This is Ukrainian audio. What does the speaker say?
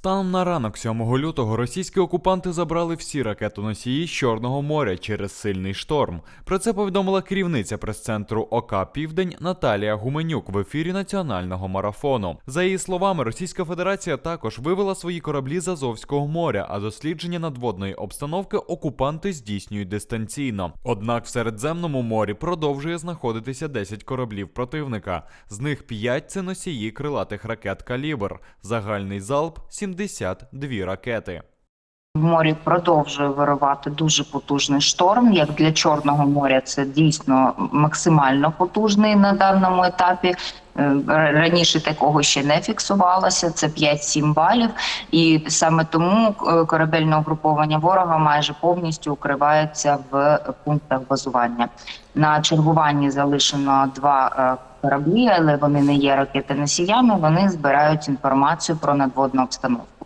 Станом на ранок 7 лютого російські окупанти забрали всі ракетоносії з Чорного моря через сильний шторм. Про це повідомила керівниця прес-центру ОК Південь Наталія Гуменюк в ефірі національного марафону. За її словами, Російська Федерація також вивела свої кораблі з Азовського моря, а дослідження надводної обстановки окупанти здійснюють дистанційно. Однак в Середземному морі продовжує знаходитися 10 кораблів противника. З них 5 – це носії крилатих ракет «Калібр». Загальний залп 72 ракети. В морі продовжує вирувати дуже потужний шторм. Як для Чорного моря, це дійсно максимально потужний на даному етапі. Е, Раніше такого ще не фіксувалося. Це 5-7 балів, і саме тому е, корабельне угруповання ворога майже повністю укривається в пунктах базування. На чергуванні залишено два е, кораблі, але вони не є ракетоносіями. Вони збирають інформацію про надводну обстановку.